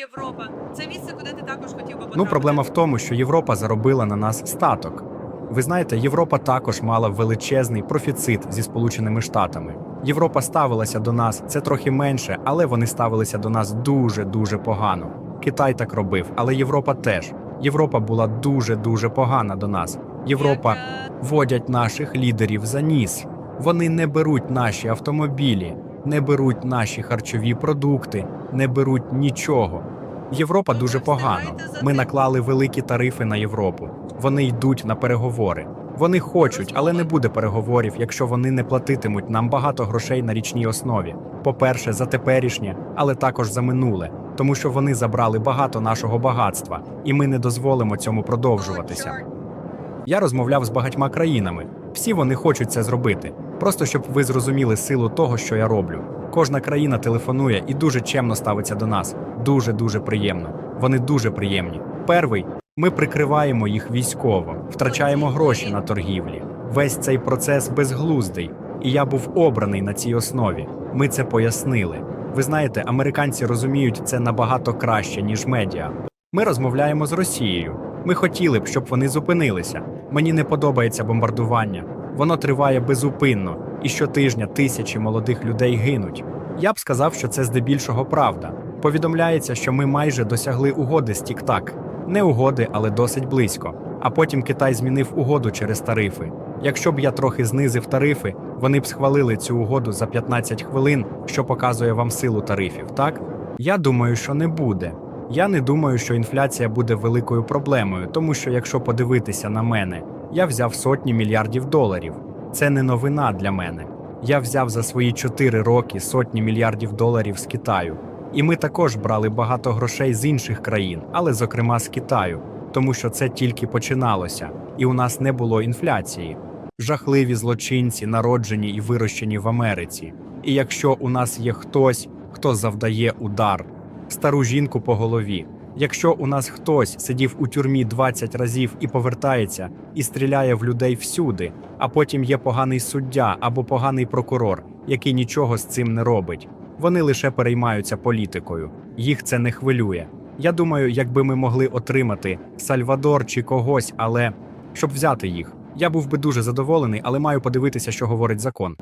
Європа. Це місце, куди ти також хотів би потрапити. Ну, проблема в тому, що Європа заробила на нас статок. Ви знаєте, Європа також мала величезний профіцит зі Сполученими Штатами. Європа ставилася до нас це трохи менше, але вони ставилися до нас дуже дуже погано. Китай так робив, але Європа теж. Європа була дуже дуже погана до нас. Європа водять наших лідерів за ніс. Вони не беруть наші автомобілі, не беруть наші харчові продукти, не беруть нічого. Європа дуже погано. Ми наклали великі тарифи на Європу. Вони йдуть на переговори. Вони хочуть, але не буде переговорів, якщо вони не платитимуть нам багато грошей на річній основі. По-перше, за теперішнє, але також за минуле, тому що вони забрали багато нашого багатства, і ми не дозволимо цьому продовжуватися. Я розмовляв з багатьма країнами. Всі вони хочуть це зробити. Просто щоб ви зрозуміли силу того, що я роблю. Кожна країна телефонує і дуже чемно ставиться до нас. Дуже дуже приємно. Вони дуже приємні. Перший ми прикриваємо їх військово, втрачаємо гроші на торгівлі. Весь цей процес безглуздий, і я був обраний на цій основі. Ми це пояснили. Ви знаєте, американці розуміють це набагато краще, ніж медіа. Ми розмовляємо з Росією. Ми хотіли б, щоб вони зупинилися. Мені не подобається бомбардування. Воно триває безупинно, і щотижня тисячі молодих людей гинуть. Я б сказав, що це здебільшого правда. Повідомляється, що ми майже досягли угоди з Тік-Так. Не угоди, але досить близько. А потім Китай змінив угоду через тарифи. Якщо б я трохи знизив тарифи, вони б схвалили цю угоду за 15 хвилин, що показує вам силу тарифів, так? Я думаю, що не буде. Я не думаю, що інфляція буде великою проблемою, тому що якщо подивитися на мене, я взяв сотні мільярдів доларів. Це не новина для мене. Я взяв за свої 4 роки сотні мільярдів доларів з Китаю. І ми також брали багато грошей з інших країн, але зокрема з Китаю, тому що це тільки починалося, і у нас не було інфляції. Жахливі злочинці, народжені і вирощені в Америці. І якщо у нас є хтось, хто завдає удар, стару жінку по голові. Якщо у нас хтось сидів у тюрмі 20 разів і повертається і стріляє в людей всюди, а потім є поганий суддя або поганий прокурор, який нічого з цим не робить, вони лише переймаються політикою. Їх це не хвилює. Я думаю, якби ми могли отримати Сальвадор чи когось, але щоб взяти їх, я був би дуже задоволений, але маю подивитися, що говорить закон.